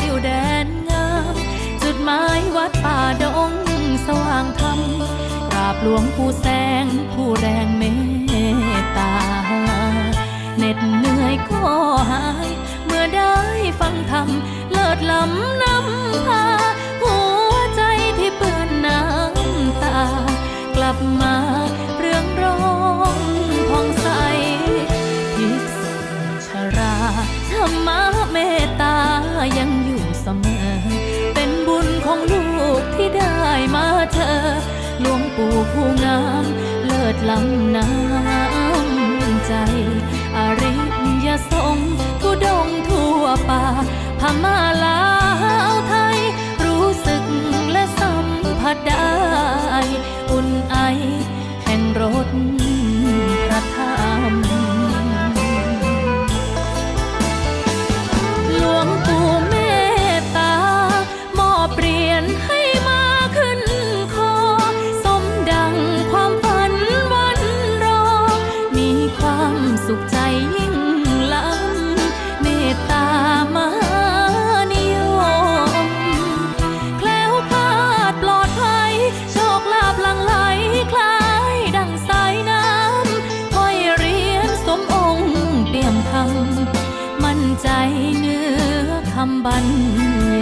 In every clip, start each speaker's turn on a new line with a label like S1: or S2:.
S1: ติวแดนงาม จุดหมายวัดป่าดงสว่างธรรมกราบหลวงผู้แสงผู้แรงเมตตาเหน็ดเหนื่อยก็หาย เมื่อได้ฟังธรรมเลิศล้ำนำพา ผู้งามเลิศล้ำน้ำใจอริยสงฆ์ทุดงทั่วป่าพม่าลา ใจเนื้อคำบรร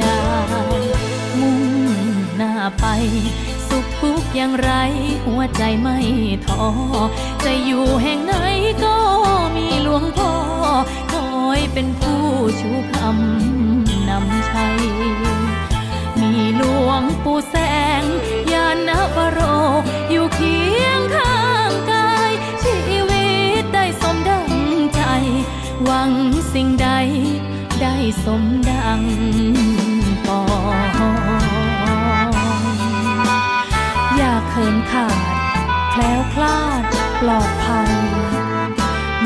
S1: ยายมุ่งหน้าไป สุขทุกอย่างไร หัวใจไม่ท้อจะอยู่แห่งไหนก็มีหลวงพ่อคอยเป็นผู้ชูคำนำชัยมีหลวงปู่แส สมดังปองอยากเขินขาด แคล้วคลาดปลอดภัย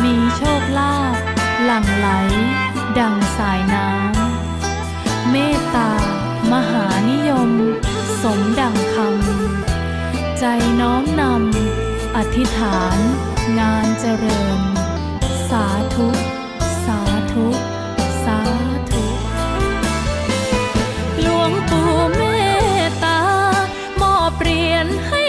S1: มีโชคลาภหลั่งไหล ดังสายน้ำเมตตามหานิยม สมดังคำใจน้อมนำอธิษฐาน งานเจริญ สาธุ ฝันให้